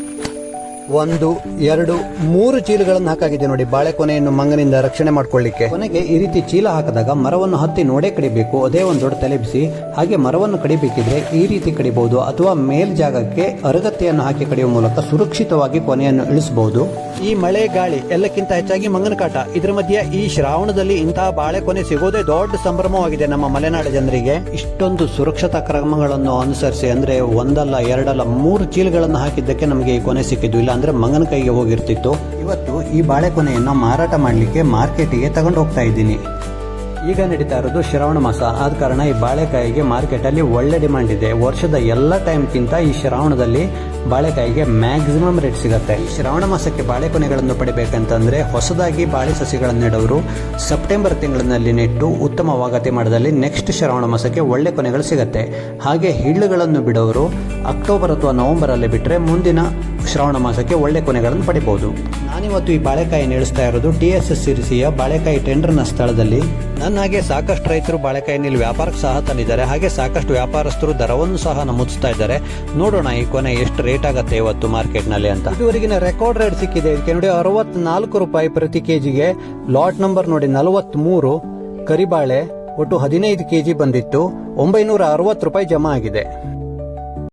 Thank you. ಒಂದು, ಎರಡು, ಮೂರು ಚೀಲಗಳನ್ನು ಹಾಕಾಗಿದೆ ನೋಡಿ. ಬಾಳೆಕೊನೆಯನ್ನು ಮಂಗನಿಂದ ರಕ್ಷಣೆ ಮಾಡ್ಕೊಳ್ಳಿಕ್ಕೆ. ಕೊನೆಗೆ ಈ ರೀತಿ ಚೀಲ ಹಾಕಿದಾಗ ಮರವನ್ನು ಹತ್ತಿ ನೋಡೇ ಕಡಿಬೇಕು. ಅದೇ ಒಂದು ದೊಡ್ಡ ತಲೆಬಿಸಿ ಹಾಗೆ ಮರವನ್ನು ಕಡಿಬೇಕಿದ್ರೆ ಈ ರೀತಿ ಕಡಿಬಹುದು ಅಥವಾ ಮೇಲ್ ಜಾಗಕ್ಕೆ ಅರಗತ್ತೆಯನ್ನು ಹಾಕಿ ಕಡಿಯುವ ಮೂಲಕ ಸುರಕ್ಷಿತವಾಗಿ ಕೊನೆಯನ್ನು ಇಳಿಸಬಹುದು. ಈ ಮಳೆ ಗಾಳಿ ಎಲ್ಲಕ್ಕಿಂತ ಹೆಚ್ಚಾಗಿ ಮಂಗನ ಕಾಟ. ಇದರ ಮಧ್ಯೆ ಈ ಶ್ರಾವಣದಲ್ಲಿ ಇಂತಹ ಬಾಳೆಕೊನೆ ಸಿಗೋದೇ ದೊಡ್ಡ ಸಂಭ್ರಮವಾಗಿದೆ ನಮ್ಮ ಮಲೆನಾಡು ಜನರಿಗೆ. ಇಷ್ಟೊಂದು ಸುರಕ್ಷತಾ ಕ್ರಮಗಳನ್ನು ಅನುಸರಿಸಿ ಅಂದ್ರೆ ಒಂದಲ್ಲ, ಎರಡಲ್ಲ, ಮೂರು ಚೀಲಗಳನ್ನು ಹಾಕಿದ್ದಕ್ಕೆ ನಮಗೆ ಈ ಕೊನೆ ಸಿಕ್ಕಿದ್ದು ಇಲ್ಲ. ಅಂದ್ರೆ ಮಂಗನ ಕೈಗೆ ಹೋಗಿರ್ತಿತ್ತು. ಇವತ್ತು ಈ ಬಾಳೆಕೊನೆಯನ್ನು ಮಾರಾಟ ಮಾಡಲಿಕ್ಕೆ ಮಾರ್ಕೆಟಿಗೆ ತಗೊಂಡು ಹೋಗ್ತಾ ಇದ್ದೀನಿ. ಈಗ ನಡೀತಾ ಇರೋದು ಶ್ರಾವಣ ಮಾಸ. ಆದ ಕಾರಣ ಈ ಬಾಳೆಕಾಯಿಗೆ ಮಾರ್ಕೆಟ್ ಅಲ್ಲಿ ಒಳ್ಳೆ ಡಿಮಾಂಡ್ ಇದೆ. ವರ್ಷದ ಎಲ್ಲ ಟೈಮ್ಗಿಂತ ಈ ಶ್ರಾವಣದಲ್ಲಿ ಬಾಳೆಕಾಯಿಗೆ ಮ್ಯಾಕ್ಸಿಮಮ್ ರೇಟ್ ಸಿಗುತ್ತೆ. ಈ ಶ್ರಾವಣ ಮಾಸಕ್ಕೆ ಬಾಳೆಕೊನೆಗಳನ್ನು ಪಡಿಬೇಕಂತಂದ್ರೆ ಹೊಸದಾಗಿ ಬಾಳೆ ಸಸಿಗಳನ್ನು ನೆಡೋರು ಸೆಪ್ಟೆಂಬರ್ ತಿಂಗಳಿನಲ್ಲಿ ನೆಟ್ಟು ಉತ್ತಮವಾಗತಿ ಮಾಡದಲ್ಲಿ ನೆಕ್ಸ್ಟ್ ಶ್ರಾವಣ ಮಾಸಕ್ಕೆ ಒಳ್ಳೆ ಕೊನೆಗಳು ಸಿಗುತ್ತೆ. ಹಾಗೆ ಹಿಳ್ಳುಗಳನ್ನು ಬಿಡೋರು ಅಕ್ಟೋಬರ್ ಅಥವಾ ನವೆಂಬರ್ ಅಲ್ಲಿ ಬಿಟ್ಟರೆ ಮುಂದಿನ ಶ್ರಾವಣ ಮಾಸಕ್ಕೆ ಒಳ್ಳೆ ಕೊನೆಗಳನ್ನು ಪಡಿಬಹುದು ನಾನಿವತ್ತು ಈ ಬಾಳೆಕಾಯಿ ಇಳಿಸ್ತಾ ಇರೋದು ಟಿ ಎಸ್ ಎಸ್ ಸಿರಿಸಿಯ ಬಾಳೆಕಾಯಿ ಟೆಂಡರ್ನ ಸ್ಥಳದಲ್ಲಿ. ನನ್ನ ಹಾಗೆ ಸಾಕಷ್ಟು ರೈತರು ಬಾಳೆಕಾಯಿನಲ್ಲಿ ವ್ಯಾಪಾರಕ್ಕೆ ಸಹ ತಂದಿದ್ದಾರೆ. ಹಾಗೆ ಸಾಕಷ್ಟು ವ್ಯಾಪಾರಸ್ಥರು ದರವನ್ನು ಸಹ ನಮೂದಿಸ್ತಾ ಇದ್ದಾರೆ. ನೋಡೋಣ ಈ ಕೊನೆ ಎಷ್ಟು ರೇಟ್ ಆಗುತ್ತೆ ಇವತ್ತು ಮಾರ್ಕೆಟ್ನಲ್ಲಿ ಅಂತ. ಇದುವರೆಗಿನ ರೆಕಾರ್ಡ್ ರೇಟ್ ಸಿಕ್ಕಿದೆ. ಇದಕ್ಕೆ ನೋಡಿ ಅರವತ್ನಾಲ್ಕು ರೂಪಾಯಿ ಪ್ರತಿ ಕೆಜಿಗೆ. ಲಾಟ್ ನಂಬರ್ ನೋಡಿ ನಲವತ್ಮೂರು. ಕರಿಬಾಳೆ ಒಟ್ಟು ಹದಿನೈದು ಕೆಜಿ ಬಂದಿತ್ತು. ಒಂಬೈನೂರ ಅರವತ್ತು ರೂಪಾಯಿ ಜಮಾ ಆಗಿದೆ.